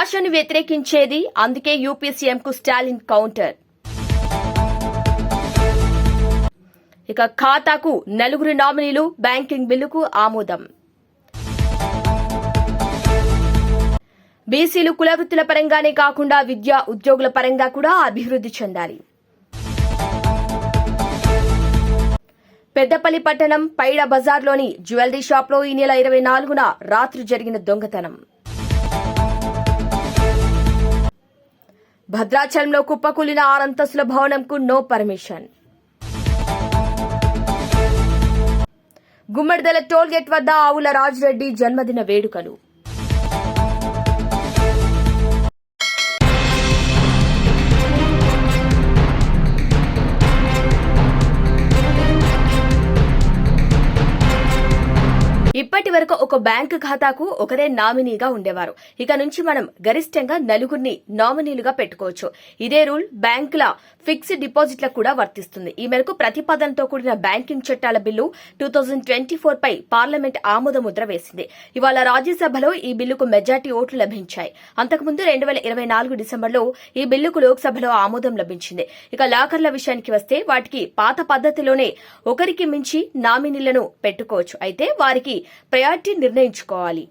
భాషను వ్యతిరేకించేది అందుకే యూపీ సీఎంకు స్టాలిన్ కౌంటర్. ఇక ఖాతాకు నలుగురు నామినీలు బ్యాంకింగ్ బిల్లుకు ఆమోదం. బీసీలు కులవృత్తుల పరంగానే కాకుండా విద్యా ఉద్యోగుల పరంగా కూడా అభివృద్ధి చెందాలి. పెద్దపల్లి పట్టణం పైడ బజార్లోని జ్యువెలరీ షాప్లో ఈ నెల ఇరవై నాలుగున రాత్రి జరిగిన దొంగతనం. భద్రాచలంలో కుప్పకూలిన ఆరంతస్తుల భవనంకు no permission. Gummadidala toll gate వద్ద ఆవుల రాజరెడ్డి జన్మదిన వేడుకలు. ఇప్పటి వరకు ఒక బ్యాంకు ఖాతాకు ఒకరే నామినీగా ఉండేవారు. ఇక నుంచి మనం గరిష్టంగా నలుగురిని నామినీలుగా పెట్టుకోవచ్చు. ఇదే రూల్ బ్యాంకుల ఫిక్స్డ్ డిపాజిట్లకు కూడా వర్తిస్తుంది. ఈ మేరకు ప్రతిపాదనతో కూడిన బ్యాంకింగ్ చట్టాల bill two thousand twenty four పై పార్లమెంట్ ఆమోద ముద్ర వేసింది. ఇవాళ రాజ్యసభలో ఈ బిల్లుకు మెజార్టీ ఓట్లు లభించాయి. అంతకుముందు రెండు వేల ఇరవై నాలుగు డిసెంబర్లో ఈ బిల్లుకు లోక్సభలో ఆమోదం లభించింది. ఇక లాకర్ల విషయానికి వస్తే వాటికి పాత పద్ధతిలోనే ఒకరికి మించి నామినీలను పెట్టుకోవచ్చు. అయితే వారికి ప్రయారిటీ నిర్ణయించుకోవాలి.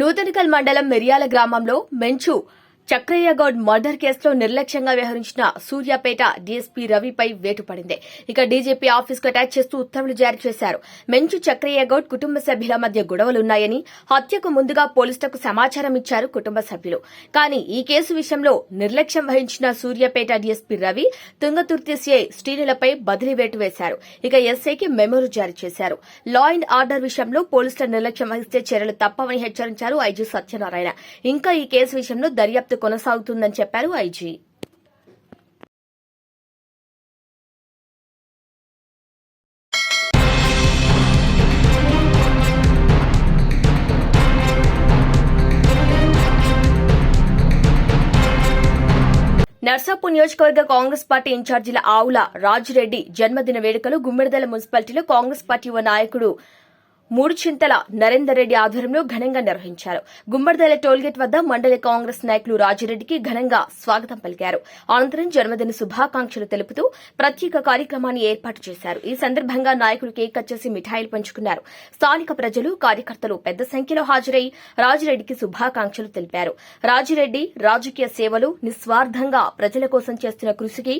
నూతనకల్ మండలం మెరియాల గ్రామంలో మెంచు చక్రయ్యగౌడ్ మర్డర్ కేసులో నిర్లక్ష్యంగా వ్యవహరించిన సూర్యాపేట డీఎస్పీ రవిపై వేటు పడింది ఇక డీజీపీ ఆఫీస్కు అటాచ్ చేస్తూ ఉత్తర్వులు జారీ చేశారు. మెంచు చక్రయ్య గౌడ్ కుటుంబ సభ్యుల మధ్య గొడవలున్నాయని హత్యకు ముందుగా పోలీసులకు సమాచారం ఇచ్చారు కుటుంబ సభ్యులు. కానీ ఈ కేసు విషయంలో నిర్లక్ష్యం వహించిన సూర్యాపేట డీఎస్పీ రవి తుంగతుర్తి సీఐ శ్రీనులపై బదిలీ వేటు వేశారు. ఇక ఎస్ఐకి మెమోరు జారీ చేశారు. లా అండ్ ఆర్డర్ విషయంలో పోలీసుల నిర్లక్ష్యం వహిస్తే చర్యలు తప్పవని హెచ్చరించారు ఐజీ సత్యనారాయణ. ఇంకా ఈ కేసు విషయంలో దర్యాప్తు కొనసాగుతుందని చెప్పారు ఐజీ. నర్సాపూర్ నియోజకవర్గ కాంగ్రెస్ పార్టీ ఇన్ఛార్జీల ఆవుల రాజిరెడ్డి జన్మదిన వేడుకలు గుమ్మిడిదల మున్సిపాలిటీలో కాంగ్రెస్ పార్టీ యువ నాయకుడు మూడు చింతల నరేందర్ రెడ్డి ఆధ్వర్యంలో ఘనంగా నిర్వహించారు. గుమ్మడిదల టోల్గేట్ వద్ద మండలి కాంగ్రెస్ నాయకులు రాజిరెడ్డికి ఘనంగా స్వాగతం పలికారు. అనంతరం జన్మదిన శుభాకాంక్షలు తెలుపుతూ ప్రత్యేక కార్యక్రమాన్ని ఏర్పాటు చేశారు. ఈ సందర్భంగా నాయకులు కేక్ కట్ చేసి మిఠాయిలు పంచుకున్నారు. స్థానిక ప్రజలు కార్యకర్తలు పెద్ద సంఖ్యలో హాజరై రాజిరెడ్డికి శుభాకాంక్షలు తెలిపారు. రాజిరెడ్డి రాజకీయ సేవలు నిస్వార్థంగా ప్రజల కోసం చేస్తున్న కృషికి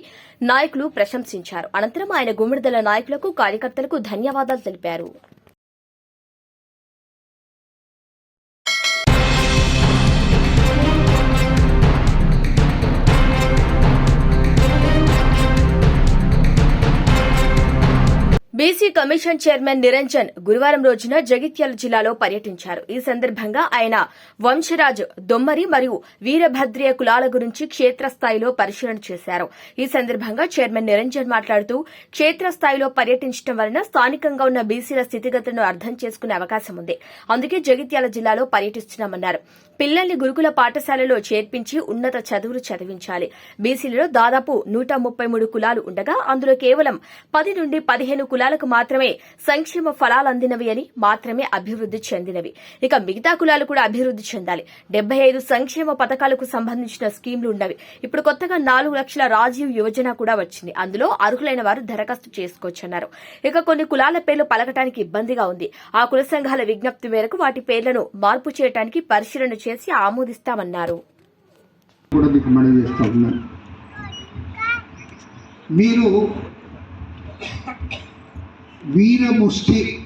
నాయకులు ప్రశంసించారు. అనంతరం ఆయన గుమ్మడిదల నాయకులకు కార్యకర్తలకు ధన్యవాదాలు తెలిపారు. బీసీ కమిషన్ చైర్మన్ నిరంజన్ గురువారం రోజున జగిత్యాల జిల్లాలో పర్యటించారు. ఈ సందర్భంగా ఆయన వంశరాజ్ దొమ్మరి మరియు వీరభద్రియ కులాల గురించి క్షేత్రస్థాయిలో పరిశీలన చేశారు. ఈ సందర్భంగా చైర్మన్ నిరంజన్ మాట్లాడుతూ క్షేత్రస్థాయిలో పర్యటించడం వలన స్థానికంగా ఉన్న బీసీల స్థితిగతులను అర్థం చేసుకునే అవకాశం ఉంది. అందుకే జగిత్యాల జిల్లాలో పర్యటిస్తున్నామన్నారు. పిల్లల్ని గురుకుల పాఠశాలలో చేర్పించి ఉన్నత చదువులు చదివించాలి. బీసీలలో దాదాపు నూట ముప్పై మూడు కులాలు ఉండగా అందులో కేవలం పది నుండి పదిహేను కులాలకు మాత్రమే సంక్షేమ ఫలాలు అందినవి అని మాత్రమే అభివృద్ది చెందినవి. ఇక మిగతా కులాలు కూడా అభివృద్ది చెందాలి. డెబ్బై ఐదు సంక్షేమ పథకాలకు సంబంధించిన స్కీమ్లు ఉన్నవి. ఇప్పుడు కొత్తగా నాలుగు లక్షల రాజీవ్ యోజన కూడా వచ్చింది. అందులో అర్హులైన వారు దరఖాస్తు చేసుకోవచ్చన్నారు. ఇక కొన్ని కులాల పేర్లు పలకటానికి ఇబ్బందిగా ఉంది. ఆ కుల సంఘాల విజ్ఞప్తి మేరకు వాటి పేర్లను మార్పు చేయడానికి పరిశీలన చేసి ఆమోదిస్తామన్నారు. మీరు వీర ముష్టి.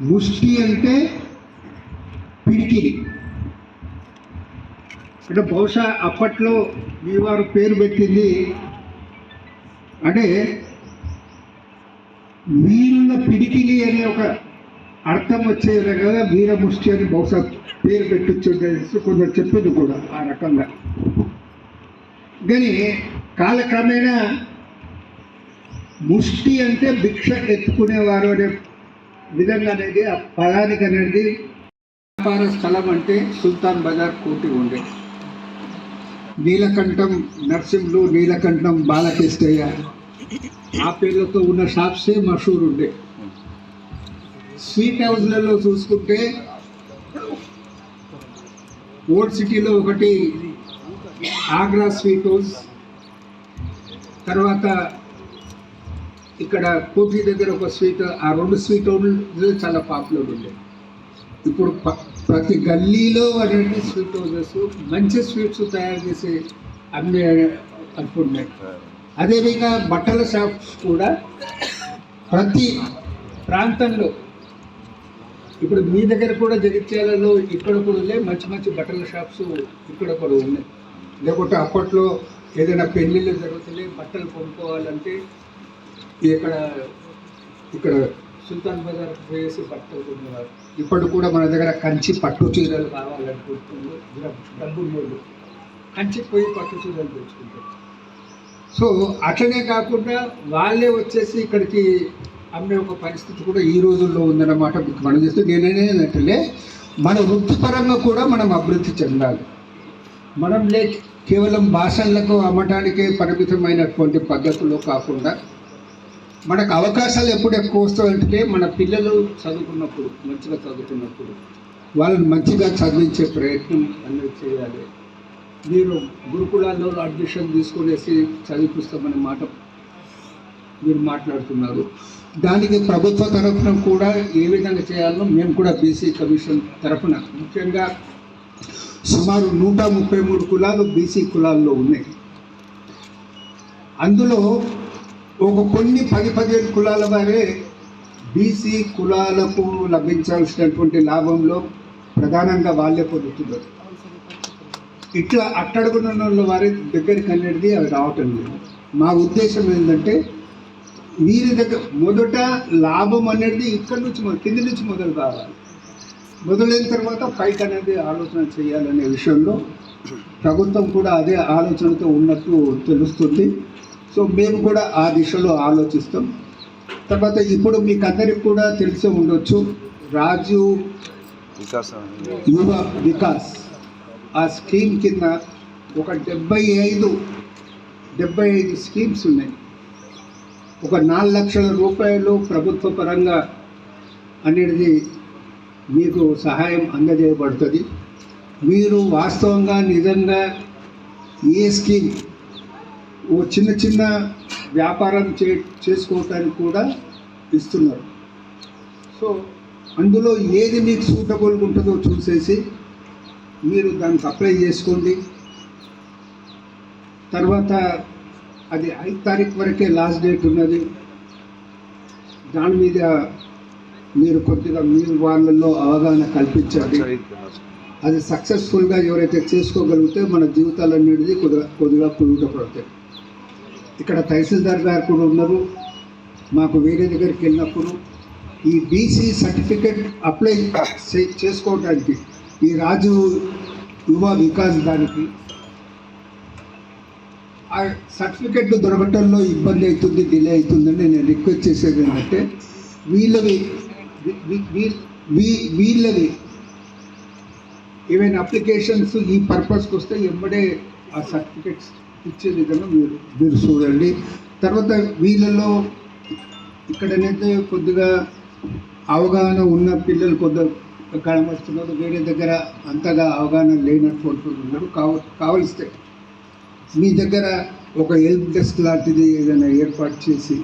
ముష్టి అంటే పిడికిలి అంటే బహుశా అప్పట్లో మీ వారు పేరు పెట్టింది అంటే వీళ్ళ పిడికిలి అనే ఒక అర్థం వచ్చేది కదా వీరముష్టి అని బహుశా పేరు పెట్టించుండేసి కొందరు చెప్పింది కూడా ఆ రకంగా. కానీ కాలక్రమేణా ముష్టి అంటే భిక్ష ఎత్తుకునేవారు అనే విధంగా అనేది ఆ పదానికి అనేది వ్యాపార స్థలం అంటే సుల్తాన్ బజార్ కోటి ఉండే. నీలకంఠం నర్సింహులు నీలకంఠం బాలకృష్ణయ్య ఆ పేర్లతో ఉన్న షాప్సే మషూర్ ఉండే స్వీట్ హౌస్లలో చూసుకుంటే ఓల్డ్ సిటీలో ఒకటి ఆగ్రా స్వీట్ హౌస్ తర్వాత ఇక్కడ కోటి దగ్గర ఒక స్వీట్ ఆ రెండు స్వీట్ హౌస్లు చాలా పాపులర్ ఉండే. ఇప్పుడు ప- ప్రతి గల్లీలో అనేది స్వీట్ హౌసెస్ మంచి స్వీట్స్ తయారు చేసి అమ్మే అనుకుంటున్నాయి అదేవిధంగా బట్టల షాప్స్ కూడా ప్రతి ప్రాంతంలో ఇప్పుడు మీ దగ్గర కూడా జగిత్యాలలో ఇక్కడ కూడా ఉన్నాయి మంచి మంచి బట్టల షాప్స్ ఇక్కడ కూడా ఉన్నాయి. లేకుంటే అప్పట్లో ఏదైనా పెళ్ళిళ్ళు జరుగుతున్నాయి బట్టలు కొనుక్కోవాలంటే ఇక్కడ ఇక్కడ సుల్తాన్ బజార్ పోయేసి బట్టలు కొనేవారు ఇప్పుడు కూడా మన దగ్గర కంచి పట్టు చీరలు కావాలనుకుంటున్నారు డబ్బు లేదు కంచి పోయి పట్టు చీరలు తెచ్చుకుంటారు. సో అట్లనే కాకుండా వాళ్ళే వచ్చేసి ఇక్కడికి అమ్మే ఒక పరిస్థితి కూడా ఈ రోజుల్లో ఉందన్నమాట మీకు మనం చేస్తే. నేనేంటంటే మన వృత్తిపరంగా కూడా మనం అభివృద్ధి చెందాలి. మనం లే కేవలం భాషలకు అమ్మటానికే పరిమితమైనటువంటి పద్ధతులు కాకుండా మనకు అవకాశాలు ఎప్పుడు ఎక్కువ వస్తాయంటే మన పిల్లలు చదువుకున్నప్పుడు మంచిగా చదువుకున్నప్పుడు వాళ్ళని మంచిగా చదివించే ప్రయత్నం అనేది చేయాలి. మీరు గురుకులాల్లో అడ్మిషన్ తీసుకునేసి చదివిపిస్తామనే మాట మీరు మాట్లాడుతున్నారు. దానికి ప్రభుత్వ తరఫున కూడా ఏ విధంగా చేయాలో మేము కూడా బీసీ కమిషన్ తరఫున ముఖ్యంగా సుమారు నూట ముప్పై మూడు కులాలు బీసీ కులాల్లో ఉన్నాయి. అందులో ఒక కొన్ని పది పదిహేను కులాల వారే బీసీ కులాలకు లభించాల్సినటువంటి లాభంలో ప్రధానంగా వాళ్ళే పొందుతున్నారు. ఇట్లా అట్టడుగున్న వాళ్ళ వారి దగ్గరికి అనేది అవి రావటం లేదు. మా ఉద్దేశం ఏంటంటే వీరి దగ్గర మొదట లాభం అనేది ఇక్కడి నుంచి మొదలు కింది నుంచి మొదలు కావాలి. మొదలైన తర్వాత పైకి అనేది ఆలోచన చేయాలనే విషయంలో ప్రభుత్వం కూడా అదే ఆలోచనతో ఉన్నట్టు తెలుస్తుంది. సో మేము కూడా ఆ దిశలో ఆలోచిస్తాం. తర్వాత ఇప్పుడు మీకు అందరికి కూడా తెలిసే ఉండొచ్చు రాజు యువ వికాస్ ఆ స్కీమ్ కింద ఒక డెబ్బై ఐదు డెబ్బై ఐదు స్కీమ్స్ ఉన్నాయి. ఒక నాలుగు లక్షల రూపాయలు ప్రభుత్వ పరంగా అనేది మీకు సహాయం అందజేయబడుతుంది. మీరు వాస్తవంగా నిజంగా ఏ స్కీమ్ ఓ చిన్న చిన్న వ్యాపారం చే చేసుకోవటానికి కూడా ఇస్తున్నారు. సో అందులో ఏది మీకు సూటబుల్గా ఉంటుందో చూసేసి మీరు దానికి అప్లై చేసుకోండి. తర్వాత అది ఐదు తారీఖు వరకే లాస్ట్ డేట్ ఉన్నది. దాని మీద మీరు కొద్దిగా మీ వాళ్ళల్లో అవగాహన కల్పించండి అది సక్సెస్ఫుల్గా ఎవరైతే చేసుకోగలిగితే మన జీవితాలు అనేది కొద్దిగా కొద్దిగా పురుగుటపడతాయి ఇక్కడ తహసీల్దార్ గారు కూడా ఉన్నారు. మాకు వేరే దగ్గరికి వెళ్ళినప్పుడు ఈ బీసీ సర్టిఫికెట్ అప్లై చేసుకోవడానికి ఈ రాజు యువ వికాస్ దానికి ఆ సర్టిఫికెట్లు దొరకటంలో ఇబ్బంది అవుతుంది డిలే అవుతుందని నేను రిక్వెస్ట్ చేసేది ఏంటంటే వీళ్ళవి వీ- వీళ్ళవి ఏవైనా అప్లికేషన్స్ ఈ పర్పస్కి వస్తే ఎంబడే ఆ సర్టిఫికెట్స్ ఇచ్చే విధంగా మీరు మీరు చూడండి. తర్వాత వీళ్ళలో ఇక్కడనైతే కొద్దిగా అవగాహన ఉన్న పిల్లలు కొద్దిగా కనబడుతున్నారు వేరే దగ్గర అంతగా అవగాహన లేనటువంటి ఉన్నారు. కావ కావలిస్తే మీ దగ్గర ఒక హెల్ప్ డెస్క్ లాంటిది ఏదైనా ఏర్పాటు చేసి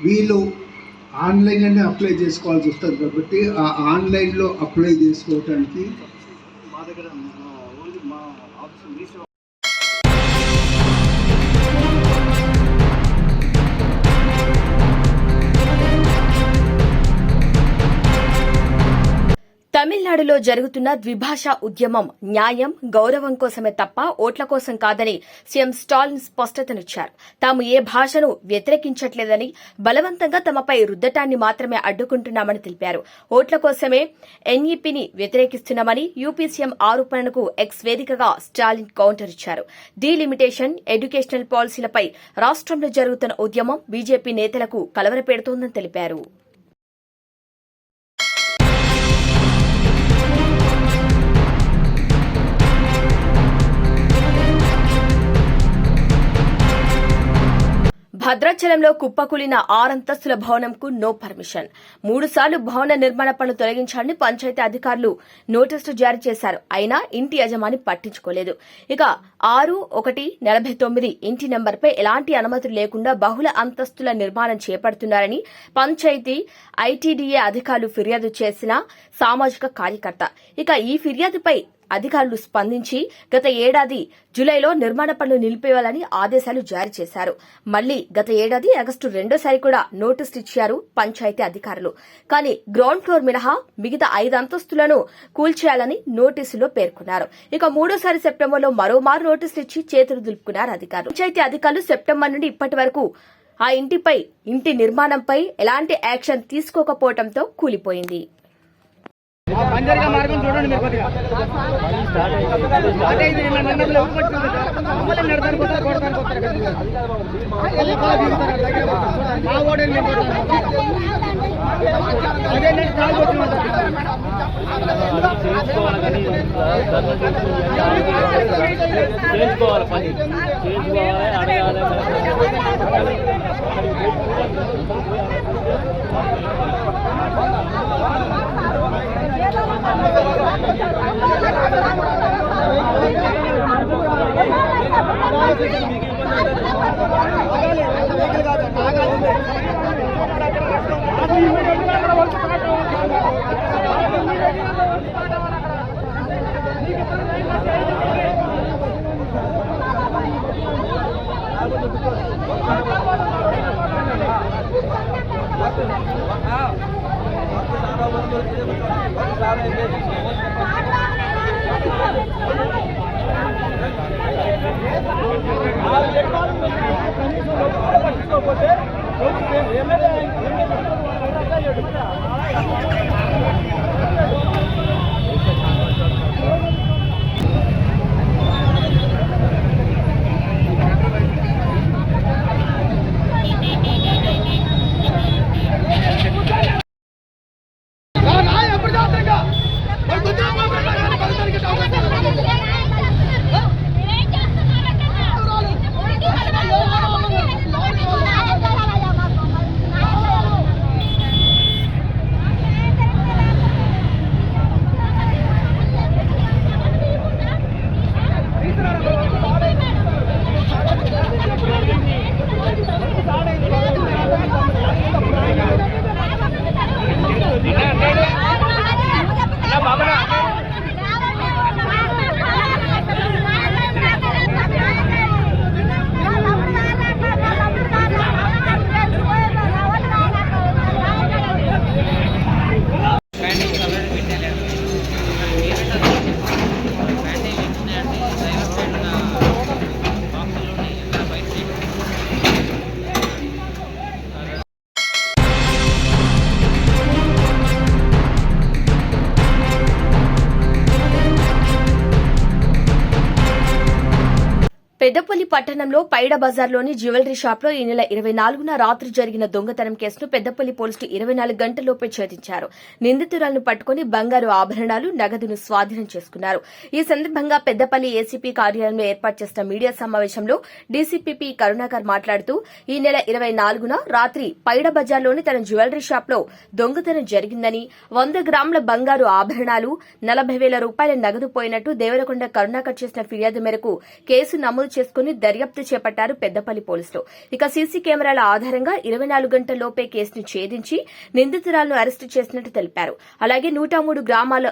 వీళ్ళు ఆన్లైన్లోనే అప్లై చేసుకోవాల్సి వస్తుంది కాబట్టి ఆ ఆన్లైన్లో అప్లై చేసుకోవటానికి మా దగ్గర మా ఆఫీస్ తమిళనాడులో జరుగుతున్న ద్విభాషా ఉద్యమం న్యాయం గౌరవం కోసమే తప్ప ఓట్ల కోసం కాదని సీఎం స్టాలిన్ స్పష్టతనిచ్చారు. తాము ఏ భాషను వ్యతిరేకించట్లేదని బలవంతంగా తమపై రుద్దటాన్ని మాత్రమే అడ్డుకుంటున్నామని తెలిపారు. ఓట్ల కోసమే ఎన్ఈపీని వ్యతిరేకిస్తున్నామని యూపీ సీఎం ఆరోపణలకు ఎక్స్ వేదికగా స్టాలిన్ కౌంటర్ ఇచ్చారు. డీలిమిటేషన్ ఎడ్యుకేషనల్ పాలసీలపై రాష్ట్రంలో జరుగుతున్న ఉద్యమం బీజేపీ నేతలకు కలవరపెడుతోందని తెలిపారు. భద్రాచలంలో కుప్పకూలిన ఆరంతస్తుల భవనంకు నో పర్మిషన్. మూడు సార్లు భవన నిర్మాణ పనులు తొలగించాలని పంచాయతీ అధికారులు నోటీసులు జారీ చేశారు. అయినా ఇంటి యజమాని పట్టించుకోలేదు. ఇక ఆరు ఒకటి నలభై తొమ్మిది ఇంటి నెంబర్పై ఎలాంటి అనుమతులు లేకుండా బహుళ అంతస్తుల నిర్మాణం చేపడుతున్నారని పంచాయతీ ఐటీడీఏ అధికారులు ఫిర్యాదు చేసిన సామాజిక కార్యకర్త. ఇక ఈ ఫిర్యాదుపై అధికారులు స్పందించి గత ఏడాది జులైలో నిర్మాణ పనులు నిలిపేయాలని ఆదేశాలు జారీ చేశారు. మళ్ళీ గత ఏడాది ఆగస్టు రెండోసారి కూడా నోటీసులు ఇచ్చారు పంచాయతీ అధికారులు. కానీ గ్రౌండ్ ఫ్లోర్ మినహా మిగతా ఐదు అంతస్తులను కూల్చేయాలని నోటీసులో పేర్కొన్నారు. ఇక మూడోసారి సెప్టెంబర్లో మరోమారు నోటీసులు ఇచ్చి చేతులు దులుపుకున్నారు అధికారులు. పంచాయతీ అధికారులు సెప్టెంబర్ నుండి ఇప్పటి వరకు ఆ ఇంటిపై ఇంటి నిర్మాణంపై ఎలాంటి యాక్షన్ తీసుకోకపోవడంతో కూలిపోయింది. బంజర్గా మార్గం చూడండి మీరు కొద్దిగా అంటే ఇది నన్ను ఎవరు పట్టుకుంటారు కదా? పోతారు. మా అదే నేను కాలు చేసుకోవాలి పని చేసుకోవాలి అడగాలి ఏమే పెద్దపల్లి పట్టణంలో పైడ బజార్లోని జ్యువెలరీ షాప్లో ఈ నెల ఇరవై నాలుగున రాత్రి జరిగిన దొంగతనం కేసును పెద్దపల్లి పోలీసులు ఇరవై నాలుగు గంటల్లోపే ఛేదించారు. నిందితురాలను పట్టుకుని బంగారు ఆభరణాలు నగదును స్వాధీనం చేసుకున్నారు. ఈ సందర్భంగా పెద్దపల్లి ఏసీపీ కార్యాలయంలో ఏర్పాటు చేసిన మీడియా సమావేశంలో డీసీపీ కరుణాకర్ మాట్లాడుతూ ఈ నెల ఇరవై నాలుగున రాత్రి పైడ బజార్లోని తన జ్యువెలరీ షాప్లో దొంగతనం జరిగిందని వంద గ్రాముల బంగారు ఆభరణాలు నలభై వేల రూపాయల నగదు పోయినట్టు దేవరకొండ కరుణాకర్ చేసిన ఫిర్యాదు మేరకు కేసు నమోదు చేసుకుని దర్యాప్తు చేపట్టారు పెద్దపల్లి పోలీసులు. ఇక సీసీ కెమెరాల ఆధారంగా ఇరవై నాలుగు గంటల్లోపే కేసును ఛేదించి నిందితురాలను అరెస్టు చేసినట్టు తెలిపారు. అలాగే నూట మూడు గ్రామాల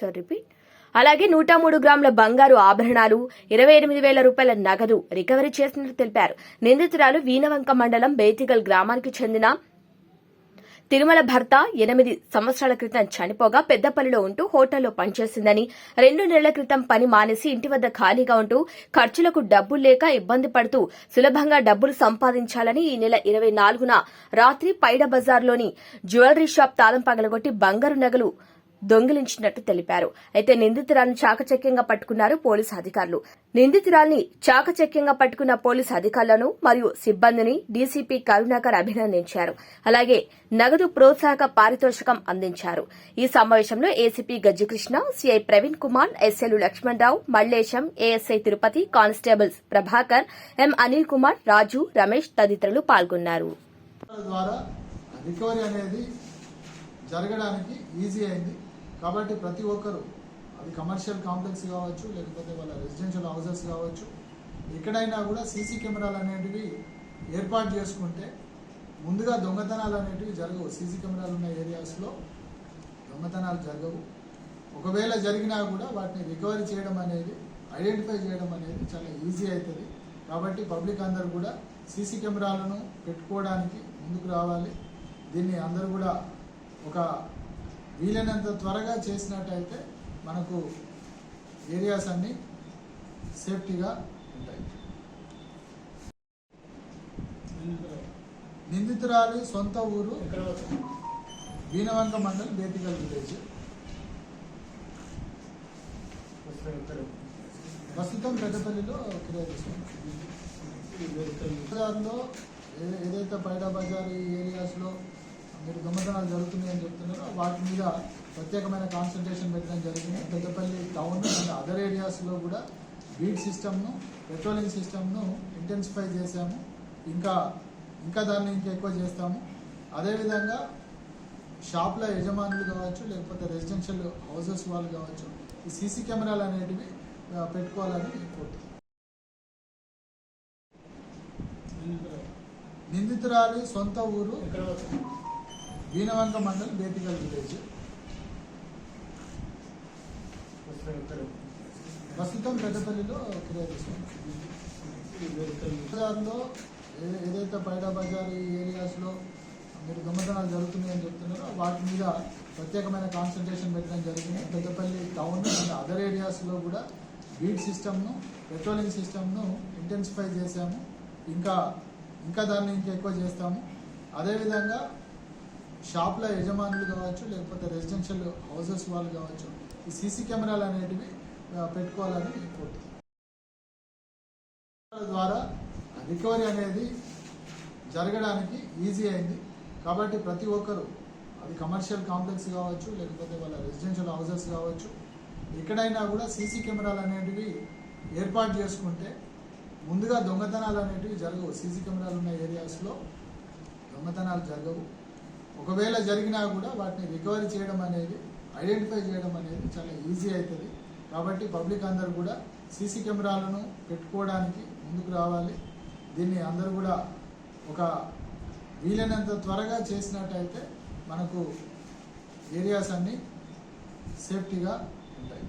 సారీ రిపీట్ అలాగే నూట మూడు గ్రాముల బంగారు ఆభరణాలు ఇరవై ఎనిమిది వేల రూపాయల నగదు రికవరీ చేసినట్లు తెలిపారు. నిందితురాలు వీనవంక మండలం బేతిగల్ గ్రామానికి చెందిన తిరుమల భర్త ఎనిమిది సంవత్సరాల క్రితం చనిపోగా పెద్దపల్లిలో ఉంటూ హోటల్లో పనిచేసిందని రెండు నెలల క్రితం పని మానేసి ఇంటి వద్ద ఖాళీగా ఉంటూ ఖర్చులకు డబ్బులు లేక ఇబ్బంది పడుతూ సులభంగా డబ్బులు సంపాదించాలని ఈ నెల ఇరవై నాలుగున రాత్రి పైడ బజార్లోని జ్యువెలరీ షాప్ తాళం పగలగొట్టి బంగారు నగలు దొంగిలించినట్టు తెలిపారు. అయితే నిందితురాలను చాకచక్యంగా పట్టుకున్నారు పోలీసు అధికారులు. నిందితురాల్ని చాకచక్యంగా పట్టుకున్న పోలీసు అధికారులను మరియు సిబ్బందిని డీసీపీ కరుణాకర్ అభినందించారు. అలాగే నగదు ప్రోత్సాహక పారితోషికం అందించారు. ఈ సమావేశంలో ACP Gajjikrishna CI Praveen Kumar SL Lakshmanarao Mallesham ASI Tirupati constables Prabhakar M Anil Kumar Raju Ramesh తదితరులు పాల్గొన్నారు. ద్వారా రికవరీ అనేది జరగడానికి ఈజీ అయింది. కాబట్టి ప్రతి ఒక్కరు అది కమర్షియల్ కాంప్లెక్స్ కావచ్చు లేకపోతే వాళ్ళ రెసిడెన్షియల్ హౌసెస్ కావచ్చు ఎక్కడైనా కూడా సీసీ కెమెరాలు అనేటివి ఏర్పాటు చేసుకుంటే ముందుగా దొంగతనాలు అనేటివి జరగవు. సీసీ కెమెరాలు ఉన్న ఏరియాస్లో దొంగతనాలు జరగవు. ఒకవేళ జరిగినా కూడా వాటిని రికవరీ చేయడం అనేది ఐడెంటిఫై చేయడం అనేది చాలా ఈజీ అవుతుంది కాబట్టి పబ్లిక్ అందరూ కూడా సీసీ కెమెరాలను పెట్టుకోవడానికి ముందుకు రావాలి. దీన్ని అందరూ కూడా ఒక వీలైనంత త్వరగా చేసినట్టయితే మనకు ఏరియాస్ అన్నీ సేఫ్టీగా ఉంటాయి. నిందితురాలి సొంత ఊరు వీనవంక మండల్ బేతికల్ విలేజ్. ప్రస్తుతం పెద్దపల్లిలో కిరాయి తీసుకున్నాం ఏ- ఏదైతే పైడా బజార్ ఈ ఏరియాస్లో మీరు దొంగతనాలు జరుగుతున్నాయని చెప్తున్నారో. వాటి మీద ప్రత్యేకమైన కాన్సన్ట్రేషన్ పెట్టడం జరిగింది. పెద్దపల్లి టౌన్ అండ్ అదర్ ఏరియాస్లో కూడా బీట్ సిస్టమ్ను పెట్రోలింగ్ సిస్టమ్ను ఇంటెన్సిఫై చేశాము. ఇంకా ఇంకా దాన్ని ఇంకా ఎక్కువ చేస్తాము. అదేవిధంగా షాప్ల యజమానులు కావచ్చు లేకపోతే రెసిడెన్షియల్ హౌసెస్ వాళ్ళు కావచ్చు ఈ సీసీ కెమెరాలు అనేటివి పెట్టుకోవాలని కోరుతున్నాను. నిందితురాలి. సొంత ఊరు. దీనవంక మండలి బేతికల్ విలేజ్. ప్రస్తుతం పెద్దపల్లిలో కిరాయి బజార్లో ఏ- ఏదైతే పైడా బజార్ ఈ ఏరియాస్లో మీరు దొంగతనాలు జరుగుతున్నాయని చెప్తున్నారో వాటి మీద ప్రత్యేకమైన కాన్సన్ట్రేషన్ పెట్టడం జరిగింది. పెద్దపల్లి టౌన్ అండ్ అదర్ ఏరియాస్లో కూడా బీట్ సిస్టమ్ను పెట్రోలింగ్ సిస్టమ్ను ఇంటెన్సిఫై చేశాము. ఇంకా ఇంకా దాన్ని ఇంకా ఎక్కువ చేస్తాము. అదేవిధంగా షాప్ల యజమానులు కావచ్చు లేకపోతే రెసిడెన్షియల్ హౌసెస్ వాళ్ళు కావచ్చు ఈ సీసీ కెమెరాలు అనేటివి పెట్టుకోవాలని కోరుతుంది ద్వారా రికవరీ అనేది జరగడానికి ఈజీ అయింది. కాబట్టి ప్రతి ఒక్కరు అది కమర్షియల్ కాంప్లెక్స్ కావచ్చు లేకపోతే వాళ్ళ రెసిడెన్షియల్ హౌసెస్ కావచ్చు ఎక్కడైనా కూడా సీసీ కెమెరాలు అనేటివి ఏర్పాటు చేసుకుంటే ముందుగా దొంగతనాలు అనేటివి జరగవు. సీసీ కెమెరాలు ఉన్న ఏరియాస్లో దొంగతనాలు జరగవు. ఒకవేళ జరిగినా కూడా వాటిని రికవరీ చేయడం అనేది ఐడెంటిఫై చేయడం అనేది చాలా ఈజీ అవుతుంది కాబట్టి పబ్లిక్ అందరూ కూడా సీసీ కెమెరాలను పెట్టుకోవడానికి ముందుకు రావాలి. దీన్ని అందరూ కూడా ఒక వీలైనంత త్వరగా చేసినట్టయితే మనకు ఏరియాస్ అన్నీ సేఫ్టీగా ఉంటాయి.